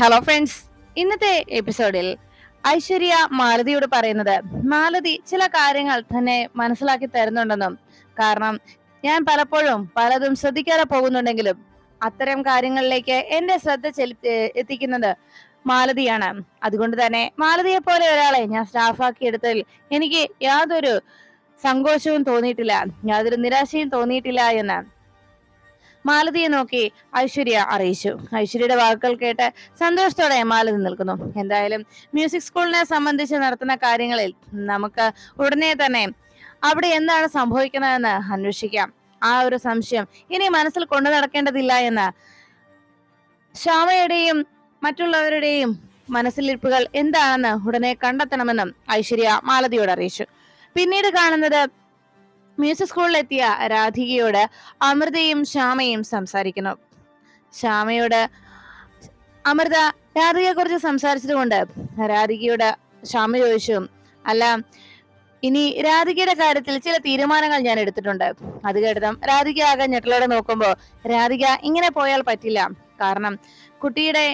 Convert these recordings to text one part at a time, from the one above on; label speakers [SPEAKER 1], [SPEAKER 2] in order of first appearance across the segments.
[SPEAKER 1] Hello friends ഇന്നത്തെ എപ്പിസോഡിൽ ഐശ്വര്യ മാലതിയോട് പറയുന്നത് മാലതി ചില കാര്യങ്ങൾ തന്നെ മനസ്സിലാക്കി തരുന്നുണ്ടെന്നും. കാരണം ഞാൻ പലപ്പോഴും പലതും ശ്രദ്ധിക്കാതെ പോകുന്നുണ്ടെങ്കിലും അത്തരം കാര്യങ്ങളിലേക്ക് എന്റെ ശ്രദ്ധ ചെലുത്തി എത്തിക്കുന്നത് മാലതിയാണ്. അതുകൊണ്ട് തന്നെ മാലതിയെ പോലെ ഒരാളെ ഞാൻ സ്റ്റാഫാക്കി എടുത്തതിൽ എനിക്ക് യാതൊരു സങ്കോചവും തോന്നിയിട്ടില്ല. യാതൊരു നിരാശയും തോന്നിയിട്ടില്ല എന്ന് മാലതിയെ നോക്കി ഐശ്വര്യ അറിയിച്ചു. ഐശ്വര്യയുടെ വാക്കുകൾ കേട്ട് സന്തോഷത്തോടെ മാലതി നിൽക്കുന്നു. എന്തായാലും മ്യൂസിക് സ്കൂളിനെ സംബന്ധിച്ച് നടത്തുന്ന കാര്യങ്ങളിൽ നമുക്ക് ഉടനെ തന്നെ അവിടെ എന്താണ് സംഭവിക്കുന്നതെന്ന് അന്വേഷിക്കാം. ആ ഒരു സംശയം ഇനി മനസ്സിൽ കൊണ്ടു നടക്കേണ്ടതില്ല എന്ന് ശ്യാമയുടെയും മറ്റുള്ളവരുടെയും മനസ്സിലിരിപ്പുകൾ എന്താണെന്ന് ഉടനെ കണ്ടെത്തണമെന്നും ഐശ്വര്യ മാലതിയോട് അറിയിച്ചു. പിന്നീട് കാണുന്നത് മ്യൂസിക് സ്കൂളിലെത്തിയ രാധികയോട് അമൃതയും ശ്യാമയും സംസാരിക്കുന്നു. ശ്യാമയോട് അമൃത രാധികയെ കുറിച്ച് സംസാരിച്ചതുകൊണ്ട് രാധികയോട് ശ്യാമ ചോദിച്ചു അല്ല ഇനി രാധികയുടെ കാര്യത്തിൽ ചില തീരുമാനങ്ങൾ ഞാൻ എടുത്തിട്ടുണ്ട്. അത് കേട്ടതും രാധിക ആകെ ഞെട്ടലോടെ നോക്കുമ്പോൾ രാധിക ഇങ്ങനെ പോയാൽ പറ്റില്ല. കാരണം കുട്ടിയുടെ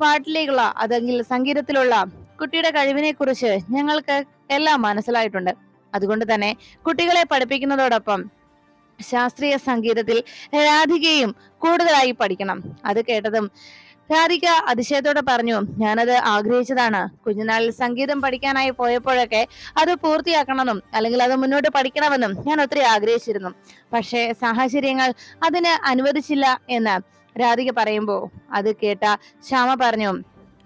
[SPEAKER 1] പാട്ടിലേക്കുള്ള അതെങ്കിൽ സംഗീതത്തിലുള്ള കുട്ടിയുടെ കഴിവിനെ കുറിച്ച് ഞങ്ങൾക്ക് എല്ലാം മനസ്സിലായിട്ടുണ്ട്. അതുകൊണ്ട് തന്നെ കുട്ടികളെ പഠിപ്പിക്കുന്നതോടൊപ്പം ശാസ്ത്രീയ സംഗീതത്തിൽ രാധികയും കൂടുതലായി പഠിക്കണം. അത് കേട്ടതും രാധിക അതിശയത്തോടെ പറഞ്ഞു ഞാനത് ആഗ്രഹിച്ചതാണ്. കുഞ്ഞുനാളിൽ സംഗീതം പഠിക്കാനായി പോയപ്പോഴൊക്കെ അത് പൂർത്തിയാക്കണമെന്നും അല്ലെങ്കിൽ അത് മുന്നോട്ട് പഠിക്കണമെന്നും ഞാൻ ഒത്തിരി ആഗ്രഹിച്ചിരുന്നു. പക്ഷേ സാഹചര്യങ്ങൾ അതിന് അനുവദിച്ചില്ല എന്ന് രാധിക പറയുമ്പോൾ അത് കേട്ട ശ്യാമ പറഞ്ഞു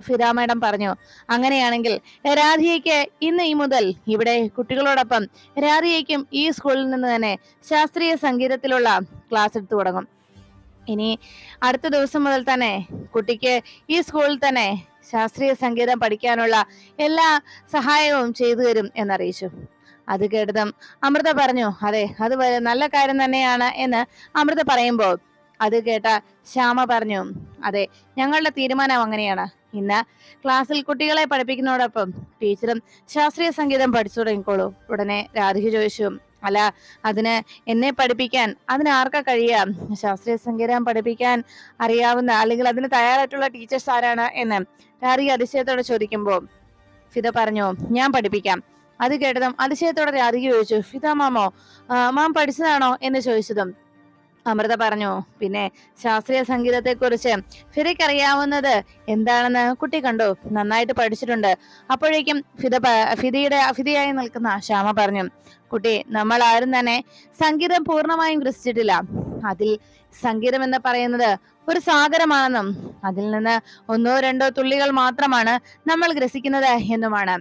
[SPEAKER 1] ഫിദ മാഡം പറഞ്ഞു. അങ്ങനെയാണെങ്കിൽ രാധികയ്ക്ക് ഇന്ന് ഈ മുതൽ ഇവിടെ കുട്ടികളോടൊപ്പം രാധികയ്ക്കും ഈ സ്കൂളിൽ നിന്ന് തന്നെ ശാസ്ത്രീയ സംഗീതത്തിലുള്ള ക്ലാസ് എടുത്തു തുടങ്ങും. ഇനി അടുത്ത ദിവസം മുതൽ തന്നെ കുട്ടിക്ക് ഈ സ്കൂളിൽ തന്നെ ശാസ്ത്രീയ സംഗീതം പഠിക്കാനുള്ള എല്ലാ സഹായവും ചെയ്തു തരും എന്നറിയിച്ചു. അത് കേട്ടതും അമൃത പറഞ്ഞു അതെ അത് നല്ല കാര്യം തന്നെയാണ് എന്ന് അമൃത പറയുമ്പോൾ അത് കേട്ട ശ്യാമ പറഞ്ഞു അതെ ഞങ്ങളുടെ തീരുമാനം അങ്ങനെയാണ്. ഇന്ന് ക്ലാസ്സിൽ കുട്ടികളെ പഠിപ്പിക്കുന്നതോടൊപ്പം ടീച്ചറും ശാസ്ത്രീയ സംഗീതം പഠിച്ചു തുടങ്ങിക്കോളൂ. ഉടനെ രാധിക ചോദിച്ചു അല്ല അതിന് എന്നെ പഠിപ്പിക്കാൻ അതിന് ആർക്കാ കഴിയാം ശാസ്ത്രീയ സംഗീതം പഠിപ്പിക്കാൻ അറിയാവുന്ന അല്ലെങ്കിൽ അതിന് തയ്യാറായിട്ടുള്ള ടീച്ചേഴ്സ് ആരാണ്? എന്ന് രാധിക അതിശയത്തോടെ ചോദിക്കുമ്പോൾ ഫിദ പറഞ്ഞു ഞാൻ പഠിപ്പിക്കാം. അത് കേട്ടതും അതിശയത്തോടെ രാധിക ചോദിച്ചു ഫിദ മാമോ മാം പഠിച്ചതാണോ? എന്ന് ചോദിച്ചതും അമൃത പറഞ്ഞു. പിന്നെ ശാസ്ത്രീയ സംഗീതത്തെ കുറിച്ച് ഫിദയ്ക്ക് അറിയാവുന്നത് എന്താണെന്ന് കുട്ടി കണ്ടു. നന്നായിട്ട് പഠിച്ചിട്ടുണ്ട്. അപ്പോഴേക്കും ഫിദ ഫിദിയുടെ ഫിദയായി നിൽക്കുന്ന ശ്യാമ പറഞ്ഞു. കുട്ടി നമ്മൾ ആരും തന്നെ സംഗീതം പൂർണമായും ഗ്രസിച്ചിട്ടില്ല അതിൽ സംഗീതം എന്ന് പറയുന്നത് ഒരു സാഗരമാണെന്നും അതിൽ നിന്ന് ഒന്നോ രണ്ടോ തുള്ളികൾ മാത്രമാണ് നമ്മൾ ഗ്രസിക്കുന്നത് എന്നുമാണ്.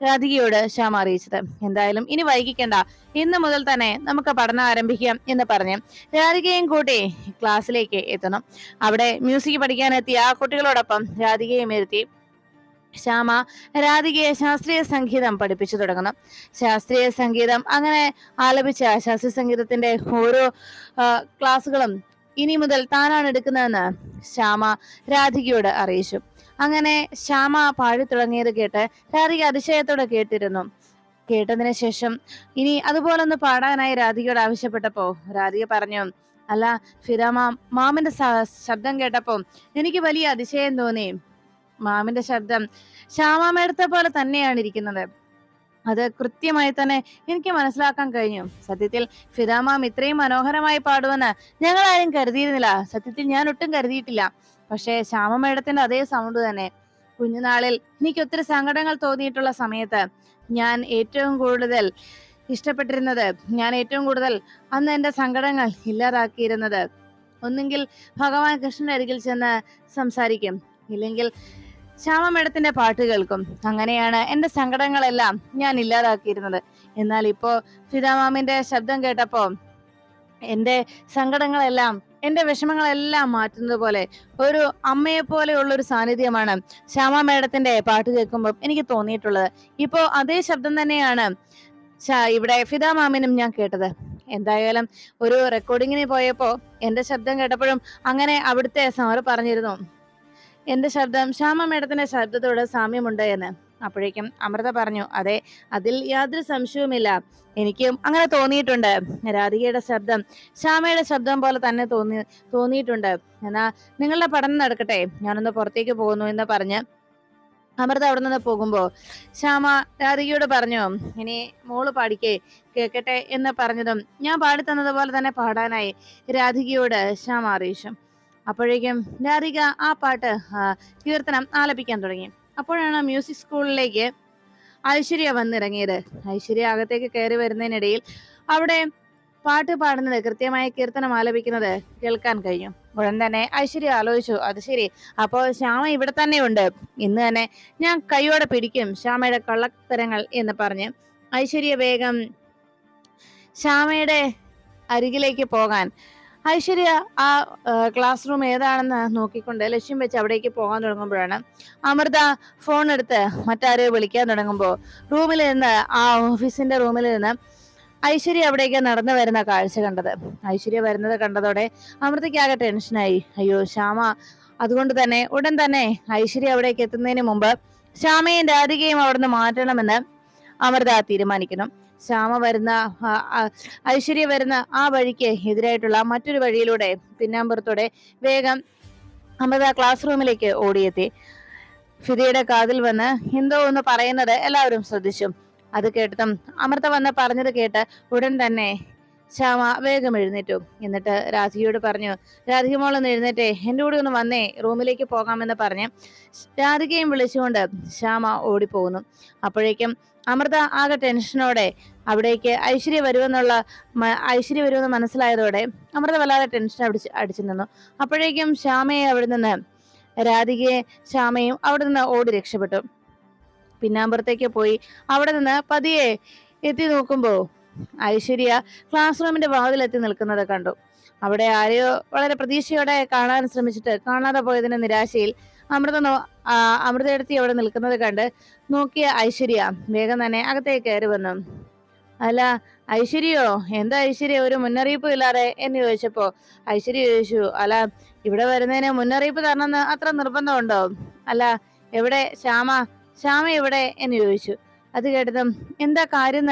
[SPEAKER 1] രാധികയോട് ശ്യാമ അറിയിച്ചത്. എന്തായാലും ഇനി വൈകിക്കണ്ട. ഇന്ന് മുതൽ തന്നെ നമുക്ക് പഠനം ആരംഭിക്കാം എന്ന് പറഞ്ഞ് രാധികയും കൂട്ടി ക്ലാസ്സിലേക്ക് എത്തണം അവിടെ മ്യൂസിക് പഠിക്കാൻ എത്തിയ ആ കുട്ടികളോടൊപ്പം രാധികയും ഇരുത്തി ശ്യാമ രാധികയെ ശാസ്ത്രീയ സംഗീതം പഠിപ്പിച്ചു തുടങ്ങണം ശാസ്ത്രീയ സംഗീതം അങ്ങനെ ആലപിച്ച ശാസ്ത്രീയ സംഗീതത്തിന്റെ ഓരോ ക്ലാസ്സുകളും ഇനി മുതൽ താനാണ് എടുക്കുന്നതെന്ന് ശ്യാമ രാധികയോട് അറിയിച്ചു. അങ്ങനെ ശ്യാമ പാടി തുടങ്ങിയത് കേട്ട് രാധിക അതിശയത്തോടെ കേട്ടിരുന്നു. കേട്ടതിന് ശേഷം ഇനി അതുപോലെ ഒന്ന് പാടാനായി രാധികയോട് ആവശ്യപ്പെട്ടപ്പോ രാധിക പറഞ്ഞു അല്ല ഫിദാമ മാമിന്റെ ശബ്ദം കേട്ടപ്പോ എനിക്ക് വലിയ അതിശയം തോന്നി. മാമിന്റെ ശബ്ദം ശ്യാമാമേടത്തെ പോലെ തന്നെയാണ് ഇരിക്കുന്നത്. അത് കൃത്യമായി തന്നെ എനിക്ക് മനസ്സിലാക്കാൻ കഴിഞ്ഞു. സത്യത്തിൽ ഫിദാമാം ഇത്രയും മനോഹരമായി പാടുമെന്ന് ഞങ്ങൾ ആരും കരുതിയിരുന്നില്ല. സത്യത്തിൽ ഞാൻ ഒട്ടും കരുതിയിട്ടില്ല. പക്ഷേ ശ്യാമ മേഡത്തിന്റെ അതേ സൗണ്ട് തന്നെ. കുഞ്ഞുനാളിൽ എനിക്ക് ഒത്തിരി സങ്കടങ്ങൾ തോന്നിയിട്ടുള്ള സമയത്ത് ഞാൻ ഏറ്റവും കൂടുതൽ ഇഷ്ടപ്പെട്ടിരുന്നത് ഞാൻ ഏറ്റവും കൂടുതൽ അന്ന് എന്റെ സങ്കടങ്ങൾ ഇല്ലാതാക്കിയിരുന്നത്. ഒന്നുകിൽ ഭഗവാൻ കൃഷ്ണന്റെ അരികിൽ ചെന്ന് സംസാരിക്കും ഇല്ലെങ്കിൽ ശ്യാമ മേഡത്തിന്റെ പാട്ട് കേൾക്കും. അങ്ങനെയാണ് എന്റെ സങ്കടങ്ങളെല്ലാം ഞാൻ ഇല്ലാതാക്കിയിരുന്നത്. എന്നാൽ ഇപ്പോ ഫിദാമാമിന്റെ ശബ്ദം കേട്ടപ്പോ എന്റെ സങ്കടങ്ങളെല്ലാം എന്റെ വിഷമങ്ങളെല്ലാം മാറ്റുന്നത് പോലെ ഒരു അമ്മയെ പോലെയുള്ള ഒരു സാന്നിധ്യമാണ് ശ്യാമ മേഡത്തിന്റെ പാട്ട് കേൾക്കുമ്പോൾ എനിക്ക് തോന്നിയിട്ടുള്ളത്. ഇപ്പോ അതേ ശബ്ദം തന്നെയാണ് ഇവിടെ ഫിദ മാമിനും ഞാൻ കേട്ടത്. എന്തായാലും ഒരു റെക്കോർഡിങ്ങിന് പോയപ്പോ എന്റെ ശബ്ദം കേട്ടപ്പോഴും അങ്ങനെ അവിടുത്തെ സാറ് പറഞ്ഞിരുന്നു. എന്റെ ശബ്ദം ശ്യാമ മേഡത്തിന്റെ ശബ്ദത്തോട് സാമ്യമുണ്ട് എന്ന്. അപ്പോഴേക്കും അമൃത പറഞ്ഞു അതെ അതിൽ യാതൊരു സംശയവുമില്ല. എനിക്കും അങ്ങനെ തോന്നിയിട്ടുണ്ട്. രാധികയുടെ ശബ്ദം ശ്യാമയുടെ ശബ്ദം പോലെ തന്നെ തോന്നി തോന്നിയിട്ടുണ്ട്. എന്നാ നിങ്ങളുടെ പഠനം നടക്കട്ടെ. ഞാനൊന്ന് പുറത്തേക്ക് പോകുന്നു എന്ന് പറഞ്ഞ് അമൃത അവിടെ നിന്ന് പോകുമ്പോൾ ശ്യാമ രാധികയോട് പറഞ്ഞു ഇനി മോൾ പാടിക്കേ കേക്കട്ടെ എന്ന് പറഞ്ഞതും ഞാൻ പാടിത്തന്നതുപോലെ തന്നെ പാടാനായി രാധികയോട് ശ്യാമ അറിയിച്ചു. അപ്പോഴേക്കും രാധിക ആ പാട്ട് കീർത്തനം ആലപിക്കാൻ തുടങ്ങി. അപ്പോഴാണ് മ്യൂസിക് സ്കൂളിലേക്ക് ഐശ്വര്യ വന്നിറങ്ങിയത്. ഐശ്വര്യ അകത്തേക്ക് കയറി വരുന്നതിനിടയിൽ അവിടെ പാട്ട് പാടുന്നത് കൃത്യമായ കീർത്തനം ആലപിക്കുന്നത് കേൾക്കാൻ കഴിഞ്ഞു. ഉടൻ തന്നെ ഐശ്വര്യ ആലോചിച്ചു അത് ശരി. അപ്പോൾ ശ്യാമ ഇവിടെ തന്നെയുണ്ട് ഇന്ന് തന്നെ ഞാൻ കൈയോടെ പിടിക്കും ശ്യാമയുടെ കള്ളത്തരങ്ങൾ എന്ന് പറഞ്ഞ് ഐശ്വര്യ വേഗം ശ്യാമയുടെ അരികിലേക്ക് പോകാൻ ഐശ്വര്യ ആ ക്ലാസ് റൂം ഏതാണെന്ന് നോക്കിക്കൊണ്ട് ലക്ഷ്യം വെച്ച് അവിടേക്ക് പോകാൻ തുടങ്ങുമ്പോഴാണ് അമൃത ഫോൺ എടുത്ത് മറ്റാരെയോ വിളിക്കാൻ തുടങ്ങുമ്പോൾ റൂമിൽ നിന്ന് ആ ഓഫീസിന്റെ റൂമിൽ നിന്ന് ഐശ്വര്യ അവിടേക്ക് നടന്നു വരുന്ന കാഴ്ച കണ്ടത്. ഐശ്വര്യ വരുന്നത് കണ്ടതോടെ അമൃതയ്ക്കാകെ ടെൻഷനായി അയ്യോ ശ്യാമ അതുകൊണ്ട് തന്നെ ഉടൻ തന്നെ ഐശ്വര്യ അവിടേക്ക് എത്തുന്നതിന് മുമ്പ് ശ്യാമയും രാധികയും അവിടുന്ന് മാറ്റണമെന്ന് അമൃത തീരുമാനിക്കണം ശ്യാമ വരുന്ന ഐശ്വര്യ വരുന്ന ആ വഴിക്ക് എതിരായിട്ടുള്ള മറ്റൊരു വഴിയിലൂടെ പിന്നാമ്പുറത്തൂടെ വേഗം അമൃത ക്ലാസ് റൂമിലേക്ക് ഓടിയെത്തി. ഫിദയുടെ കാതിൽ വന്ന് എന്തോ ഒന്ന് പറയുന്നത് എല്ലാവരും ശ്രദ്ധിച്ചു. അത് കേട്ടതും അമൃത വന്ന് പറഞ്ഞത് കേട്ട് ഉടൻ തന്നെ ശ്യാമ വേഗം എഴുന്നേറ്റു. എന്നിട്ട് രാധികയോട് പറഞ്ഞു രാധിക മോളൊന്ന് എഴുന്നേറ്റേ എന്റെ കൂടെ ഒന്ന് വന്നേ റൂമിലേക്ക് പോകാമെന്ന് പറഞ്ഞ് രാധികയും വിളിച്ചുകൊണ്ട് ശ്യാമ ഓടിപ്പോകുന്നു. അപ്പോഴേക്കും അമൃത ആകെ ടെൻഷനോടെ അവിടേക്ക് ഐശ്വര്യ വരുമെന്നുള്ള ഐശ്വര്യ വരുമെന്ന് മനസ്സിലായതോടെ അമൃത വല്ലാതെ ടെൻഷൻ അടിച്ച് അടിച്ചു നിന്നു. അപ്പോഴേക്കും ശ്യാമയെ അവിടെ നിന്ന് രാധികയെ ശ്യാമയും അവിടെ നിന്ന് ഓടി രക്ഷപ്പെട്ടു. പിന്നാമ്പുറത്തേക്ക് പോയി അവിടെ നിന്ന് പതിയെ എത്തി നോക്കുമ്പോൾ ഐശ്വര്യ ക്ലാസ് റൂമിന്റെ വാതിലെത്തി നിൽക്കുന്നത് കണ്ടു. അവിടെ ആരെയോ വളരെ പ്രതീക്ഷയോടെ കാണാൻ ശ്രമിച്ചിട്ട് കാണാതെ പോയതിന്റെ നിരാശയിൽ അമൃത അമൃതയെടുത്തി അവിടെ നിൽക്കുന്നത് കണ്ട് നോക്കിയ ഐശ്വര്യ വേഗം തന്നെ അകത്തേക്ക് കയറി വന്നു. അല്ല ഐശ്വര്യയോ എന്താ ഐശ്വര്യ? ഒരു മുന്നറിയിപ്പ് ഇല്ലാതെ? എന്ന് ചോദിച്ചപ്പോ ഐശ്വര്യ ചോദിച്ചു അല്ല ഇവിടെ വരുന്നതിന് മുന്നറിയിപ്പ് തരണമെന്ന് അത്ര നിർബന്ധമുണ്ടോ? അല്ല എവിടെ? ശ്യാമ ശ്യാമ എവിടെ? എന്ന് ചോദിച്ചു. അത് കേട്ടതും എന്താ കാര്യം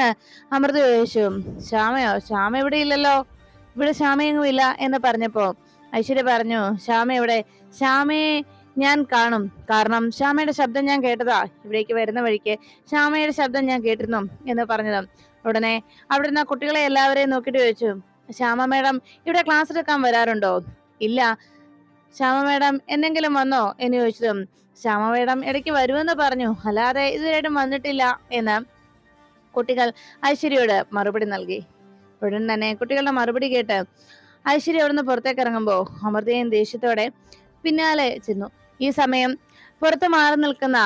[SPEAKER 1] അമൃത ചോദിച്ചു ശ്യാമയോ ശ്യാമ ഇവിടെ ഇല്ലല്ലോ? ഇവിടെ ശ്യാമയെങ്ങും ഇല്ല എന്ന് പറഞ്ഞപ്പോ ഐശ്വര്യ പറഞ്ഞു ശ്യാമ എവിടെ? ശ്യാമയെ ഞാൻ കാണും. കാരണം ശ്യാമയുടെ ശബ്ദം ഞാൻ കേട്ടതാ. ഇവിടേക്ക് വരുന്ന വഴിക്ക് ശ്യാമയുടെ ശബ്ദം ഞാൻ കേട്ടിരുന്നു എന്ന് പറഞ്ഞത്. ഉടനെ അവിടെ നിന്ന് കുട്ടികളെ എല്ലാവരെയും നോക്കിയിട്ട് ചോദിച്ചു ശ്യാമ മേഡം ഇവിടെ ക്ലാസ് എടുക്കാൻ വരാറുണ്ടോ? ഇല്ല. ശ്യാമ മേഡം എന്തെങ്കിലും വന്നോ? എന്ന് ചോദിച്ചതും ശ്യാമ മേഡം ഇടയ്ക്ക് വരുമെന്ന് പറഞ്ഞു. അല്ലാതെ ഇതുവരെയായിട്ടും വന്നിട്ടില്ല. എന്ന് കുട്ടികൾ ഐശ്വര്യയോട് മറുപടി നൽകി. ഉടൻ തന്നെ കുട്ടികളുടെ മറുപടി കേട്ട് ഐശ്വര്യ അവിടുന്ന് പുറത്തേക്ക് ഇറങ്ങുമ്പോൾ അമൃതയും ദേഷ്യത്തോടെ പിന്നാലെ ചെന്നു. ഈ സമയം പുറത്ത് മാറി നിൽക്കുന്ന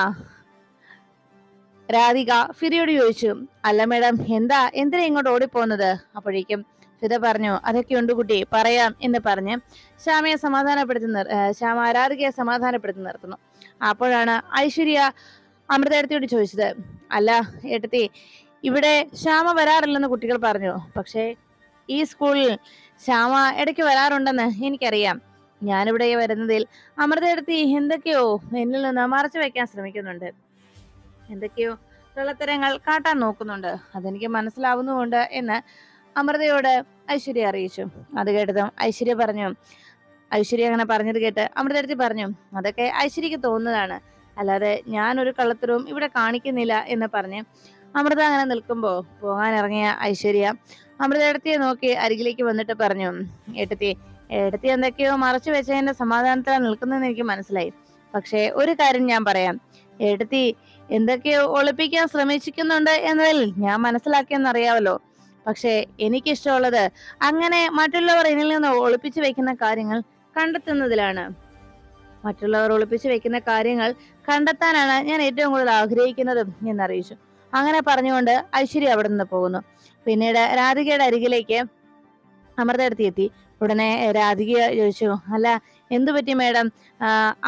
[SPEAKER 1] രാധിക ഫിദയോട് ചോദിച്ചു അല്ല മേഡം എന്താ എന്തിനാ ഇങ്ങോട്ട് ഓടിപ്പോന്നത് അപ്പോഴേക്കും ഫിദ പറഞ്ഞു അതൊക്കെ ഉണ്ട് കുട്ടി പറയാം എന്ന് പറഞ്ഞ് ശ്യാമയെ സമാധാനപ്പെടുത്തി നിർ ശ്യാമ രാധികയെ സമാധാനപ്പെടുത്തി നിർത്തുന്നു. അപ്പോഴാണ് ഐശ്വര്യ അമൃതേടത്തിയോട് ചോദിച്ചത് അല്ല ഏട്ടത്തി ഇവിടെ ശ്യാമ വരാറില്ലെന്ന് കുട്ടികൾ പറഞ്ഞു പക്ഷേ ഈ സ്കൂളിൽ ശ്യാമ ഇടയ്ക്ക് വരാറുണ്ടെന്ന് എനിക്കറിയാം. ഞാനിവിടെ വരുന്നതിൽ അമൃതയെടുത്തി എന്തൊക്കെയോ എന്നിൽ നിന്ന് മറച്ചു വെക്കാൻ ശ്രമിക്കുന്നുണ്ട്. എന്തൊക്കെയോ കള്ളത്തരങ്ങൾ കാട്ടാൻ നോക്കുന്നുണ്ട്. അതെനിക്ക് മനസ്സിലാവുന്നുമുണ്ട് എന്ന് അമൃതയോട് ഐശ്വര്യ അറിയിച്ചു. അത് കേട്ടതും ഐശ്വര്യ പറഞ്ഞു ഐശ്വര്യ അങ്ങനെ പറഞ്ഞത് കേട്ട് അമൃതടുത്തി പറഞ്ഞു അതൊക്കെ ഐശ്വര്യക്ക് തോന്നുന്നതാണ്. അല്ലാതെ ഞാൻ ഒരു കള്ളത്തരവും ഇവിടെ കാണിക്കുന്നില്ല എന്ന് പറഞ്ഞ് അമൃത അങ്ങനെ നിൽക്കുമ്പോൾ പോകാൻ ഇറങ്ങിയ ഐശ്വര്യ അമൃതയെടുത്തിയെ നോക്കി അരികിലേക്ക് വന്നിട്ട് പറഞ്ഞു ഏട്ടത്തി ഏട്ടത്തി എന്തൊക്കെയോ മറച്ചു വെച്ചതിന്റെ സമാധാനത്തിലാണ് നിൽക്കുന്നതെന്ന് എനിക്ക് മനസ്സിലായി. പക്ഷേ ഒരു കാര്യം ഞാൻ പറയാം. എടുത്തി എന്തൊക്കെയോ ഒളിപ്പിക്കാൻ ശ്രമിച്ചിരിക്കുന്നുണ്ട് എന്നതിൽ ഞാൻ മനസ്സിലാക്കിയെന്നറിയാമല്ലോ പക്ഷേ എനിക്കിഷ്ടമുള്ളത് അങ്ങനെ മറ്റുള്ളവർ എന്നിൽ നിന്ന് ഒളിപ്പിച്ചു വെക്കുന്ന കാര്യങ്ങൾ കണ്ടെത്തുന്നതിലാണ്. മറ്റുള്ളവർ ഒളിപ്പിച്ചു വെക്കുന്ന കാര്യങ്ങൾ കണ്ടെത്താനാണ് ഞാൻ ഏറ്റവും കൂടുതൽ ആഗ്രഹിക്കുന്നതും എന്നറിയിച്ചു. അങ്ങനെ പറഞ്ഞുകൊണ്ട് ഐശ്വര്യ അവിടെ നിന്ന് പോകുന്നു. പിന്നീട് രാധികയുടെ അരികിലേക്ക് അമൃത അടുത്ത് എത്തി. ഉടനെ രാധിക ചോദിച്ചു അല്ല എന്തു പറ്റി മേഡം?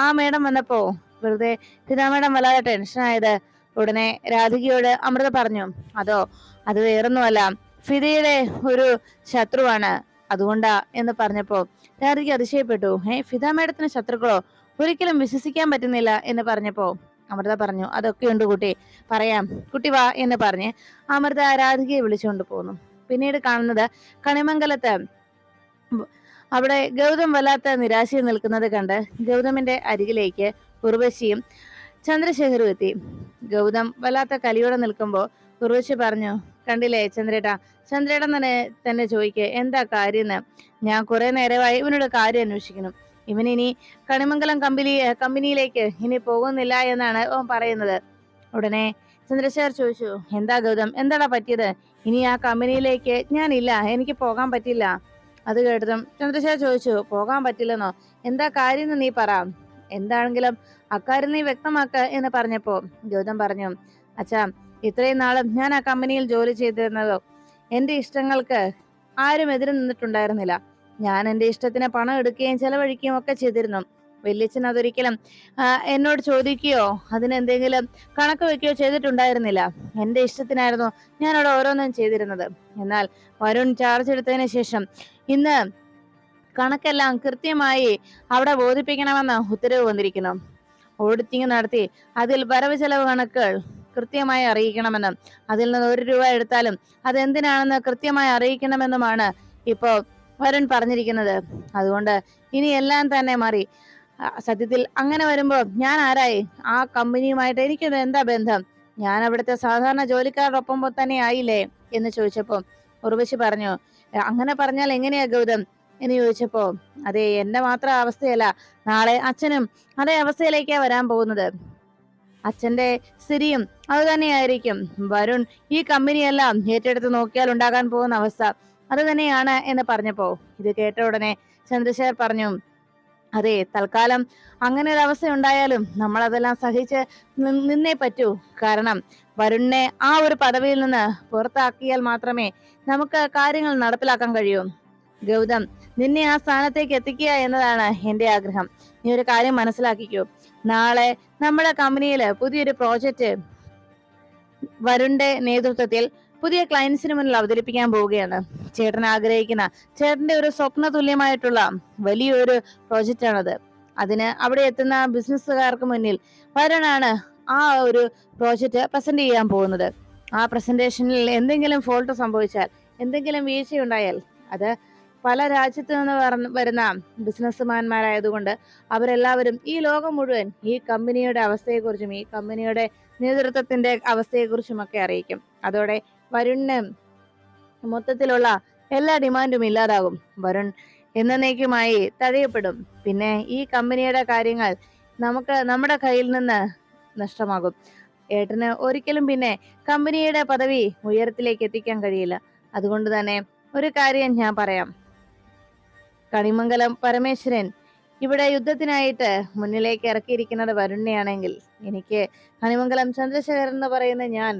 [SPEAKER 1] ആ മേഡം വന്നപ്പോ വെറുതെ പിതാ മേഡം വല്ലാതെ ടെൻഷനായത് ഉടനെ രാധികയോട് അമൃത പറഞ്ഞു അതോ അത് വേറൊന്നുമല്ല. ഫിദയുടെ ഒരു ശത്രുവാണ് അതുകൊണ്ടാ എന്ന് പറഞ്ഞപ്പോ രാധിക അതിശയപ്പെട്ടു ഏ ഫിദ മേഡത്തിന് ശത്രുക്കളോ? ഒരിക്കലും വിശ്വസിക്കാൻ പറ്റുന്നില്ല എന്ന് പറഞ്ഞപ്പോ അമൃത പറഞ്ഞു അതൊക്കെ ഉണ്ട് കുട്ടി പറയാം. കുട്ടി വാ എന്ന് പറഞ്ഞ് അമൃത രാധികയെ വിളിച്ചുകൊണ്ട് പോന്നു. പിന്നീട് കാണുന്നത് കണിമംഗലത്ത് അവിടെ ഗൗതം വല്ലാത്ത നിരാശയിൽ നിൽക്കുന്നത് കണ്ട് ഗൗതമിന്റെ അരികിലേക്ക് ഉർവശിയും ചന്ദ്രശേഖരും എത്തി. ഗൗതം വല്ലാത്ത കലിയോടെ നിൽക്കുമ്പോൾ ഉർവശി പറഞ്ഞു കണ്ടില്ലേ ചന്ദ്രേട്ടാ ചന്ദ്രേട്ടൻ തന്നെ തന്നെ ചോദിക്കുക എന്താ കാര്യം ഞാൻ കുറെ നേരമായി ഇവനോട് കാര്യം അന്വേഷിക്കുന്നു. ഇവനിനി കണിമംഗലം കമ്പനി കമ്പനിയിലേക്ക് ഇനി പോകുന്നില്ല എന്നാണ് അവൻ പറയുന്നത്. ഉടനെ ചന്ദ്രശേഖർ ചോദിച്ചു എന്താ ഗൗതം എന്താടാ പറ്റിയത്? ഇനി ആ കമ്പനിയിലേക്ക് ഞാനില്ല എനിക്ക് പോകാൻ പറ്റില്ല. അത് കേട്ടതും ചന്ദ്രശേഖർ ചോദിച്ചു പോകാൻ പറ്റില്ലെന്നോ? എന്താ കാര്യം നീ പറ. എന്താണെങ്കിലും അക്കാര്യം നീ വ്യക്തമാക്ക എന്ന് പറഞ്ഞപ്പോ ഗൗതം പറഞ്ഞു അച്ഛാ ഇത്രയും നാളും ഞാൻ ആ കമ്പനിയിൽ ജോലി ചെയ്തിരുന്നതോ എന്റെ ഇഷ്ടങ്ങൾക്ക് ആരും എതിരെ നിന്നിട്ടുണ്ടായിരുന്നില്ല. ഞാൻ എന്റെ ഇഷ്ടത്തിന് പണം എടുക്കുകയും ചെലവഴിക്കുകയും ഒക്കെ ചെയ്തിരുന്നു. വല്യച്ഛൻ അതൊരിക്കലും എന്നോട് ചോദിക്കുകയോ അതിനെന്തെങ്കിലും കണക്ക് വെക്കുകയോ ചെയ്തിട്ടുണ്ടായിരുന്നില്ല. എന്റെ ഇഷ്ടത്തിനായിരുന്നു ഞാൻ ഓരോന്നും ചെയ്തിരുന്നത്. എന്നാൽ വരുൺ ചാർജ് എടുത്തതിന് ശേഷം ഇന്ന് കണക്കെല്ലാം കൃത്യമായി അവിടെ ബോധിപ്പിക്കണമെന്ന് ഉത്തരവ് വന്നിരിക്കുന്നു. ഓഡിറ്റിംഗ് നടത്തി അതിൽ വരവ് ചെലവ് കണക്കുകൾ കൃത്യമായി അറിയിക്കണമെന്നും അതിൽ നിന്ന് ഒരു രൂപ എടുത്താലും അതെന്തിനാണെന്ന് കൃത്യമായി അറിയിക്കണമെന്നുമാണ് ഇപ്പോൾ വരൻ പറഞ്ഞിരിക്കുന്നത്. അതുകൊണ്ട് ഇനി എല്ലാം തന്നെ മാറി. സത്യത്തിൽ അങ്ങനെ വരുമ്പോൾ ഞാൻ ആരായി? ആ കമ്പനിയുമായിട്ട് എനിക്ക് എന്താ ബന്ധം? ഞാൻ അവിടുത്തെ സാധാരണ ജോലിക്കാരുടെ ഒപ്പം തന്നെ ആയില്ലേ? എന്ന് ചോദിച്ചപ്പോൾ ഉർവശി പറഞ്ഞു "എ, അങ്ങനെ പറഞ്ഞാൽ എങ്ങനെയാ ഗൗതം? എന്ന് ചോദിച്ചപ്പോ അതെ എന്റെ മാത്രം അവസ്ഥയല്ല. നാളെ അച്ഛനും അതേ അവസ്ഥയിലേക്കാ വരാൻ പോകുന്നത്. അച്ഛന്റെ സ്ഥിതിയും അത് തന്നെയായിരിക്കും. വരുൺ ഈ കമ്പനിയെല്ലാം ഏറ്റെടുത്ത് നോക്കിയാൽ ഉണ്ടാകാൻ പോകുന്ന അവസ്ഥ അത് തന്നെയാണ് എന്ന് പറഞ്ഞപ്പോ ഇത് കേട്ട ഉടനെ ചന്ദ്രശേഖർ പറഞ്ഞു അതെ തൽക്കാലം അങ്ങനെ ഒരു അവസ്ഥ ഉണ്ടായാലും നമ്മൾ അതെല്ലാം സഹിച്ച് നിന്നേ പറ്റൂ. കാരണം വരുണിനെ ആ ഒരു പദവിയിൽ നിന്ന് പുറത്താക്കിയാൽ മാത്രമേ നമുക്ക് കാര്യങ്ങൾ നടപ്പിലാക്കാൻ കഴിയൂ. ഗൗതം നിന്നെ ആ സ്ഥാനത്തേക്ക് എത്തിക്കുക എന്നതാണ് എന്റെ ആഗ്രഹം. നീ ഒരു കാര്യം മനസ്സിലാക്കിക്കൂ. നാളെ നമ്മുടെ കമ്പനിയിൽ പുതിയൊരു പ്രോജക്റ്റ് വരുണിന്റെ നേതൃത്വത്തിൽ പുതിയ ക്ലയൻസിന് മുന്നിൽ അവതരിപ്പിക്കാൻ പോവുകയാണ്. ചേട്ടൻ ആഗ്രഹിക്കുന്ന ചേട്ടന്റെ ഒരു സ്വപ്ന തുല്യമായിട്ടുള്ള വലിയൊരു പ്രോജക്റ്റ് ആണത്. അതിന് അവിടെ എത്തുന്ന ബിസിനസ്സുകാർക്ക് മുന്നിൽ വരുണാണ് ആ ഒരു പ്രോജക്റ്റ് പ്രസന്റ് ചെയ്യാൻ പോകുന്നത്. ആ പ്രസന്റേഷനിൽ എന്തെങ്കിലും ഫോൾട്ട് സംഭവിച്ചാൽ എന്തെങ്കിലും വീഴ്ചയുണ്ടായാൽ അത് പല രാജ്യത്തു നിന്ന് വരുന്ന ബിസിനസ്സുമാന്മാരായതുകൊണ്ട് അവരെല്ലാവരും ഈ ലോകം മുഴുവൻ ഈ കമ്പനിയുടെ അവസ്ഥയെക്കുറിച്ചും ഈ കമ്പനിയുടെ നേതൃത്വത്തിന്റെ അവസ്ഥയെക്കുറിച്ചുമൊക്കെ അറിയിക്കും. അതോടെ വരുണിന് മൊത്തത്തിലുള്ള എല്ലാ ഡിമാൻഡും ഇല്ലാതാകും. വരുൺ എന്നേക്കുമായി തഴയപ്പെടും പിന്നെ ഈ കമ്പനിയുടെ കാര്യങ്ങൾ നമുക്ക് നമ്മുടെ കയ്യിൽ നിന്ന് നഷ്ടമാകും. ഏട്ടന് ഒരിക്കലും പിന്നെ കമ്പനിയുടെ പദവി ഉയരത്തിലേക്ക് എത്തിക്കാൻ കഴിയില്ല. അതുകൊണ്ട് തന്നെ ഒരു കാര്യം ഞാൻ പറയാം. കണിമംഗലം പരമേശ്വരൻ ഇവിടെ യുദ്ധത്തിനായിട്ട് മുന്നിലേക്ക് ഇറക്കിയിരിക്കുന്നത് വരുണ്യാണെങ്കിൽ എനിക്ക് കണിമംഗലം ചന്ദ്രശേഖരൻ എന്ന് പറയുന്ന ഞാൻ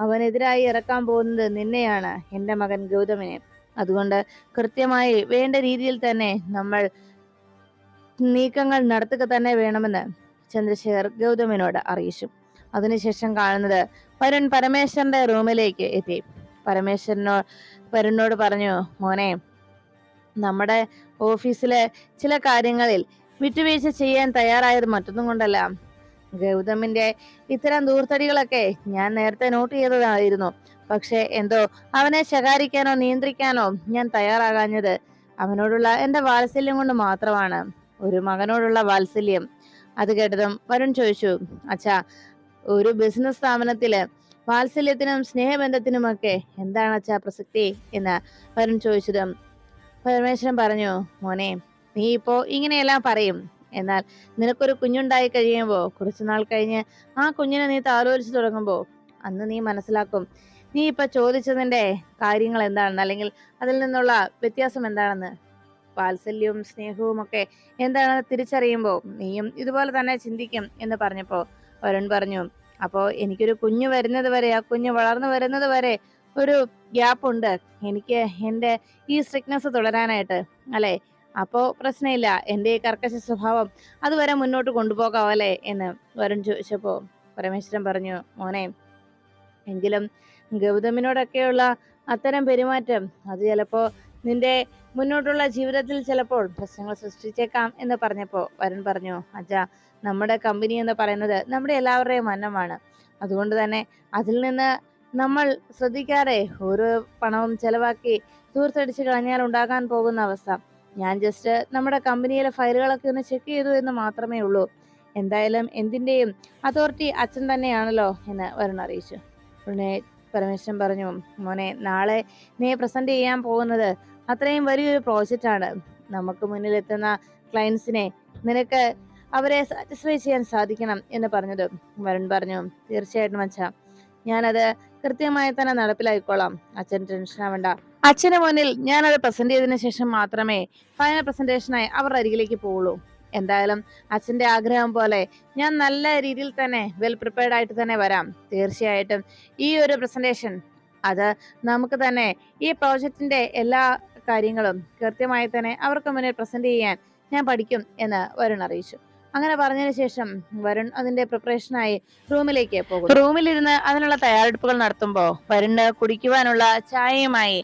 [SPEAKER 1] അവനെതിരായി ഇറക്കാൻ പോകുന്നത് നിന്നെയാണ് എന്റെ മകൻ ഗൗതമിനെ. അതുകൊണ്ട് കൃത്യമായി വേണ്ട രീതിയിൽ തന്നെ നമ്മൾ നീക്കങ്ങൾ നടത്തുക തന്നെ വേണമെന്ന് ചന്ദ്രശേഖർ ഗൗതമിനോട് അറിയിച്ചു. അതിനുശേഷം കാണുന്നത് വരുൺ പരമേശ്വരന്റെ റൂമിലേക്ക് എത്തി. പരമേശ്വരനോ വരുണിനോട് പറഞ്ഞു മോനെ നമ്മുടെ ഓഫീസിലെ ചില കാര്യങ്ങളിൽ വിട്ടുവീഴ്ച ചെയ്യാൻ തയ്യാറായത് മറ്റൊന്നും കൊണ്ടല്ല. ഗൗതമിന്റെ ഇത്തരം ദൂർത്തടികളൊക്കെ ഞാൻ നേരത്തെ നോട്ട് ചെയ്തതായിരുന്നു. പക്ഷെ എന്തോ അവനെ ശകാരിക്കാനോ നിയന്ത്രിക്കാനോ ഞാൻ തയ്യാറാകാഞ്ഞത് അവനോടുള്ള എന്റെ വാത്സല്യം കൊണ്ട് മാത്രമാണ്. ഒരു മകനോടുള്ള വാത്സല്യം. അത് കേട്ടതും വരുൺ ചോദിച്ചു അച്ഛാ ഒരു ബിസിനസ് സ്ഥാപനത്തിൽ വാത്സല്യത്തിനും സ്നേഹബന്ധത്തിനുമൊക്കെ എന്താണ് അച്ഛാ പ്രസക്തി? എന്ന് വരുൺ ചോദിച്ചതും പരമേശ്വരൻ പറഞ്ഞു മോനെ നീ ഇപ്പോ ഇങ്ങനെയെല്ലാം പറയും. എന്നാൽ നിനക്കൊരു കുഞ്ഞുണ്ടായി കഴിയുമ്പോൾ കുറച്ചു നാൾ കഴിഞ്ഞ് ആ കുഞ്ഞിനെ നീ താലോലിച്ചു തുടങ്ങുമ്പോൾ അന്ന് നീ മനസ്സിലാക്കും നീ ഇപ്പൊ ചോദിച്ചതിന്റെ കാര്യങ്ങൾ എന്താണെന്ന് അല്ലെങ്കിൽ അതിൽ നിന്നുള്ള വ്യത്യാസം എന്താണെന്ന്. വാത്സല്യവും സ്നേഹവും ഒക്കെ എന്താണെന്ന് തിരിച്ചറിയുമ്പോൾ നീയും ഇതുപോലെ തന്നെ ചിന്തിക്കും എന്ന് പറഞ്ഞപ്പോ വരുൺ പറഞ്ഞു അപ്പോ എനിക്കൊരു കുഞ്ഞു വരുന്നത് വരെ ആ കുഞ്ഞ് വളർന്നു വരുന്നത് വരെ ഒരു ഗ്യാപ്പ് ഉണ്ട് എനിക്ക് എന്റെ ഈ സ്ട്രിക്നെസ് തുടരാനായിട്ട് അല്ലെ? അപ്പോ പ്രശ്നമില്ല എന്റെ ഈ കർക്കശ സ്വഭാവം അതുവരെ മുന്നോട്ട് കൊണ്ടുപോകാവല്ലേ എന്ന് വരുൺ ചോദിച്ചപ്പോൾ പരമേശ്വരൻ പറഞ്ഞു മോനെ എങ്കിലും ഗൗതമിനോടൊക്കെയുള്ള അത്തരം പെരുമാറ്റം അത് ചിലപ്പോൾ നിന്റെ മുന്നോട്ടുള്ള ജീവിതത്തിൽ ചിലപ്പോൾ പ്രശ്നങ്ങൾ സൃഷ്ടിച്ചേക്കാം എന്ന് പറഞ്ഞപ്പോൾ വരുൺ പറഞ്ഞു അച്ഛാ നമ്മുടെ കമ്പനി എന്ന് പറയുന്നത് നമ്മുടെ എല്ലാവരുടെയും അന്നമാണ് അതുകൊണ്ട് തന്നെ അതിൽ നിന്ന് നമ്മൾ ശ്രദ്ധിക്കാതെ ഓരോ പണവും ചെലവാക്കി ദൂർത്തടിച്ച് കളഞ്ഞാൽ ഉണ്ടാകാൻ പോകുന്ന അവസ്ഥ. ഞാൻ ജസ്റ്റ് നമ്മുടെ കമ്പനിയിലെ ഫയലുകളൊക്കെ ഒന്ന് ചെക്ക് ചെയ്തു എന്ന് മാത്രമേ ഉള്ളൂ. എന്തായാലും എന്തിന്റെയും അതോറിറ്റി അച്ഛൻ തന്നെയാണല്ലോ എന്ന് വരുൺ അറിയിച്ചു. ഉടനെ പരമേശ്വരൻ പറഞ്ഞു മോനെ നാളെ നീ പ്രസന്റ് ചെയ്യാൻ പോകുന്നത് അത്രയും വലിയൊരു പ്രോജക്റ്റാണ് നമുക്ക് മുന്നിലെത്തുന്ന ക്ലയൻസിനെ നിനക്ക് അവരെ സാറ്റിസ്ഫൈ ചെയ്യാൻ സാധിക്കണം എന്ന് പറഞ്ഞത്. വരുൺ പറഞ്ഞു തീർച്ചയായിട്ടും അച്ഛ. ഞാനത് കൃത്യമായി തന്നെ നടപ്പിലാക്കിക്കോളാം അച്ഛൻ ടെൻഷൻ ആവണ്ട. അച്ഛന് മുന്നിൽ ഞാനത് പ്രസന്റ് ചെയ്തതിനു ശേഷം മാത്രമേ ഫൈനൽ പ്രസന്റേഷനായി അവരുടെ അരികിലേക്ക് പോവുള്ളൂ. എന്തായാലും അച്ഛന്റെ ആഗ്രഹം പോലെ ഞാൻ നല്ല രീതിയിൽ തന്നെ വെൽ പ്രിപ്പയർഡ് ആയിട്ട് തന്നെ വരാം. തീർച്ചയായിട്ടും ഈ ഒരു പ്രസന്റേഷൻ അത് നമുക്ക് തന്നെ ഈ പ്രോജക്റ്റിന്റെ എല്ലാ കാര്യങ്ങളും കൃത്യമായി തന്നെ അവർക്ക് മുന്നിൽ പ്രസന്റ് ചെയ്യാൻ ഞാൻ പഠിക്കും എന്ന് വരുൺ അറിയിച്ചു. അങ്ങനെ പറഞ്ഞതിന് ശേഷം വരുൺ അതിന്റെ പ്രിപ്പറേഷനായി റൂമിലേക്ക് പോകും റൂമിലിരുന്ന് അതിനുള്ള തയ്യാറെടുപ്പുകൾ നടത്തുമ്പോൾ വരുണ് കുടിക്കുവാനുള്ള ചായയുമായി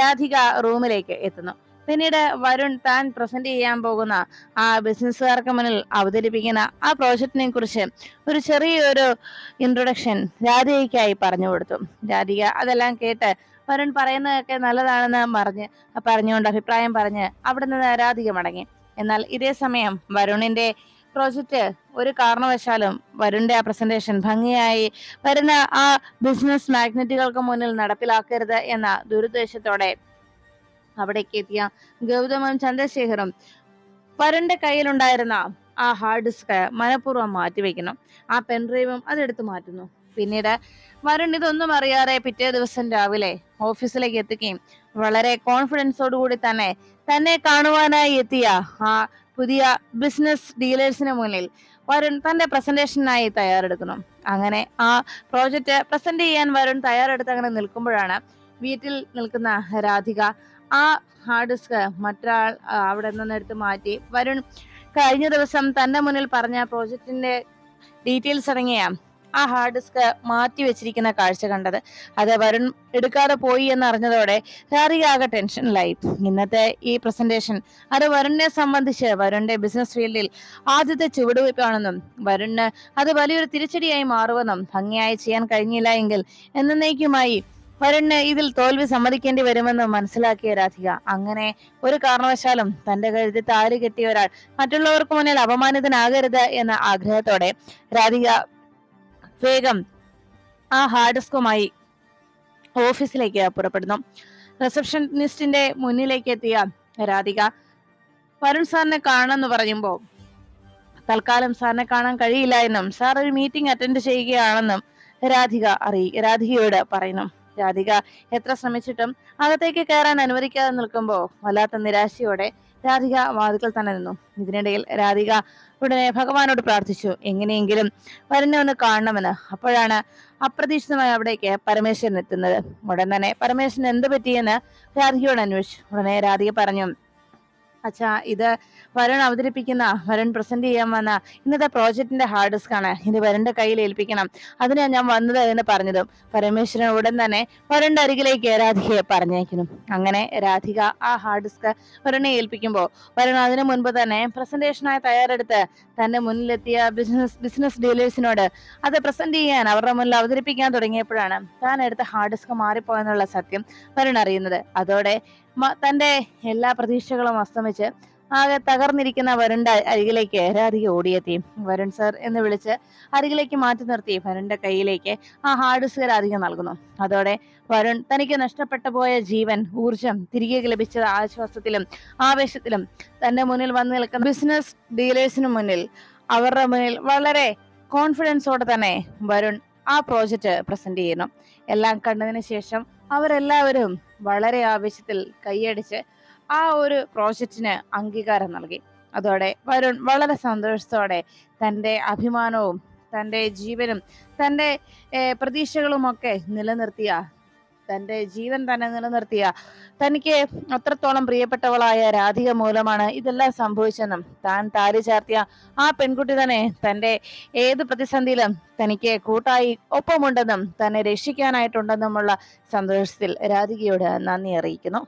[SPEAKER 1] രാധിക റൂമിലേക്ക് എത്തുന്നു. പിന്നീട് വരുൺ താൻ പ്രസന്റ് ചെയ്യാൻ പോകുന്ന ആ ബിസിനസ്സുകാർക്ക് മുന്നിൽ അവതരിപ്പിക്കുന്ന ആ പ്രോജക്റ്റിനെ കുറിച്ച് ഒരു ചെറിയൊരു ഇൻട്രൊഡക്ഷൻ രാധികയ്ക്കായി പറഞ്ഞു കൊടുത്തു. രാധിക അതെല്ലാം കേട്ട് വരുൺ പറയുന്നതൊക്കെ നല്ലതാണെന്ന് പറഞ്ഞ് പറഞ്ഞുകൊണ്ട് അഭിപ്രായം പറഞ്ഞ് അവിടെ നിന്ന് രാധിക മടങ്ങി. എന്നാൽ ഇതേ സമയം വരുണിന്റെ പ്രോജക്റ്റ് ഒരു കാരണവശാലും വരുണ്ട ആ പ്രസന്റേഷൻ ഭംഗിയായി വരുന്ന ആ ബിസിനസ് മാഗ്നറ്റുകൾക്ക് മുന്നിൽ നടപ്പിലാക്കരുത് എന്ന ദുരുദ്ദേശത്തോടെ അവിടേക്ക് എത്തിയ ഗൗതമും ചന്ദ്രശേഖറും വരുണിന്റെ കയ്യിലുണ്ടായിരുന്ന ആ ഹാർഡ് ഡിസ്ക് മനഃപൂർവം മാറ്റിവെക്കുന്നു. ആ പെൻഡ്രൈവും അതെടുത്ത് മാറ്റുന്നു. പിന്നീട് വരുൺ ഇതൊന്നും അറിയാതെ പിറ്റേ ദിവസം രാവിലെ ഓഫീസിലേക്ക് എത്തുകയും വളരെ കോൺഫിഡൻസോടുകൂടി തന്നെ തന്നെ കാണുവാനായി എത്തിയ ആ പുതിയ ബിസിനസ് ഡീലേഴ്സിന് മുന്നിൽ വരുൺ തന്റെ പ്രസന്റേഷനായി തയ്യാറെടുക്കുന്നു. അങ്ങനെ ആ പ്രോജക്റ്റ് പ്രസന്റ് ചെയ്യാൻ വരുൺ തയ്യാറെടുത്ത് അങ്ങനെ നിൽക്കുമ്പോഴാണ് വീട്ടിൽ നിൽക്കുന്ന രാധിക ആ ഹാർഡ് ഡിസ്ക് മറ്റൊരാൾ അവിടെ നിന്നെടുത്ത് മാറ്റി. വരുൺ കഴിഞ്ഞ ദിവസം തന്റെ മുന്നിൽ പറഞ്ഞ പ്രോജക്റ്റിന്റെ ഡീറ്റെയിൽസ് അടങ്ങിയ ആ ഹാർഡ് ഡിസ്ക് മാറ്റി വെച്ചിരിക്കുന്ന കാഴ്ച കണ്ടത്. അത് വരുൺ എടുക്കാതെ പോയി എന്ന് അറിഞ്ഞതോടെ രാധിക ആകെ ടെൻഷനിലായി. ഇന്നത്തെ ഈ പ്രസന്റേഷൻ അത് വരുണിനെ സംബന്ധിച്ച് വരുണിന്റെ ബിസിനസ് ഫീൽഡിൽ ആദ്യത്തെ ചുവടുവയ്പ്പാണെന്നും വരുണിന് അത് വലിയൊരു തിരിച്ചടിയായി മാറുമെന്നും ഭംഗിയായി ചെയ്യാൻ കഴിഞ്ഞില്ല എങ്കിൽ എന്നേക്കുമായി വരുണ് ഇതിൽ തോൽവി സമ്മതിക്കേണ്ടി വരുമെന്ന് മനസ്സിലാക്കിയ രാധിക. അങ്ങനെ ഒരു കാരണവശാലും തന്റെ കഴുതി താരി കെട്ടിയ ഒരാൾ മറ്റുള്ളവർക്ക് മുന്നിൽ അപമാനിതനാകരുത് എന്ന ആഗ്രഹത്തോടെ രാധിക വേഗം ആ ഹാർഡ് ഡിസ്കുമായി ഓഫീസിലേക്ക് പുറപ്പെടുന്നു. റിസപ്ഷനിസ്റ്റിന്റെ മുന്നിലേക്ക് എത്തിയ രാധിക വരുൺ സാറിനെ കാണണമെന്ന് പറയുമ്പോൾ തൽക്കാലം സാറിനെ കാണാൻ കഴിയില്ല എന്നും സാർ ഒരു മീറ്റിംഗ് അറ്റൻഡ് ചെയ്യുകയാണെന്നും രാധിക അറിയി രാധികയോട് പറയുന്നു. രാധിക എത്ര ശ്രമിച്ചിട്ടും അകത്തേക്ക് കയറാൻ അനുവദിക്കാതെ നിൽക്കുമ്പോൾ വല്ലാത്ത നിരാശയോടെ രാധിക വാതുക്കൾ തന്നെ നിന്നു. ഇതിനിടയിൽ രാധിക ഉടനെ ഭഗവാനോട് പ്രാർത്ഥിച്ചു എങ്ങനെയെങ്കിലും വരുന്നെ ഒന്ന് കാണണമെന്ന്. അപ്പോഴാണ് അപ്രതീക്ഷിതമായി അവിടേക്ക് പരമേശ്വരൻ എത്തുന്നത്. ഉടൻ തന്നെ പരമേശ്വരൻ എന്ത് പറ്റിയെന്ന് രാധികയോട് അന്വേഷിച്ചു. ഉടനെ രാധിക പറഞ്ഞു അച്ഛാ ഇത് വരുൺ അവതരിപ്പിക്കുന്ന വരുൺ പ്രസന്റ് ചെയ്യാൻ വന്ന ഇന്നത്തെ പ്രോജക്റ്റിന്റെ ഹാർഡ് ഡിസ്ക് ആണ്. ഇത് വരുണിന്റെ കയ്യിൽ ഏൽപ്പിക്കണം. അതിനാ ഞാൻ വന്നത് എന്ന് പറഞ്ഞതും. പരമേശ്വരൻ ഉടൻ തന്നെ വരുണിന്റെ അരികിലേക്ക് രാധികയെ പറഞ്ഞേക്കുന്നു അങ്ങനെ രാധിക ആ ഹാർഡ് ഡിസ്ക് വരുണിനെ ഏൽപ്പിക്കുമ്പോൾ വരുൺ അതിനു മുൻപ് തന്നെ പ്രസന്റേഷനായി തയ്യാറെടുത്ത് തന്റെ മുന്നിലെത്തിയ ബിസിനസ് ബിസിനസ് ഡീലേഴ്സിനോട് അത് പ്രസന്റ് ചെയ്യാൻ അവരുടെ മുന്നിൽ അവതരിപ്പിക്കാൻ തുടങ്ങിയപ്പോഴാണ് താൻ എടുത്ത ഹാർഡ് ഡിസ്ക് മാറിപ്പോയെന്നുള്ള സത്യം വരുൺ അറിയുന്നത്. അതോടെ തന്റെ എല്ലാ പ്രതീക്ഷകളും അസ്തമിച്ച് ആകെ തകർന്നിരിക്കുന്ന വരുണ്ട അരികിലേക്ക് രാധിക ഓടിയെത്തി. വരുൺ സർ എന്ന് വിളിച്ച് അരികിലേക്ക് മാറ്റി നിർത്തി. വരുണിന്റെ കയ്യിലേക്ക് ആ ഹാർഡ് ഡിസ്ക് രാധിക നൽകുന്നു. അതോടെ വരുൺ തനിക്ക് നഷ്ടപ്പെട്ടു പോയ ജീവൻ ഊർജം തിരികെ ലഭിച്ച ആശ്വാസത്തിലും ആവേശത്തിലും തന്റെ മുന്നിൽ വന്നു നിൽക്കുന്ന ബിസിനസ് ഡീലേഴ്സിന് മുന്നിൽ അവരുടെ മുന്നിൽ വളരെ കോൺഫിഡൻസോടെ തന്നെ വരുൺ ആ പ്രോജക്റ്റ് പ്രസന്റ് ചെയ്യുന്നു. എല്ലാം കണ്ടതിന് ശേഷം അവരെല്ലാവരും വളരെ ആവേശത്തിൽ കൈയടിച്ച് ആ ഒരു പ്രോജക്റ്റിന് അംഗീകാരം നൽകി. അതോടെ വരുൺ വളരെ സന്തോഷത്തോടെ തന്റെ അഭിമാനവും തന്റെ ജീവനും തന്റെ പ്രതീക്ഷകളുമൊക്കെ നിലനിർത്തിയ തന്റെ ജീവൻ തന്നെ നിലനിർത്തിയ തനിക്ക് അത്രത്തോളം പ്രിയപ്പെട്ടവളായ രാധിക മൂലമാണ് ഇതെല്ലാം സംഭവിച്ചെന്നും താൻ താലി ചാർത്തിയ ആ പെൺകുട്ടി തന്നെ തന്റെ ഏത് പ്രതിസന്ധിയിലും തനിക്ക് കൂട്ടായി ഒപ്പമുണ്ടെന്നും തന്നെ രക്ഷിക്കാനായിട്ടുണ്ടെന്നുമുള്ള സന്തോഷത്തിൽ രാധികയോട് നന്ദി അറിയിക്കുന്നു.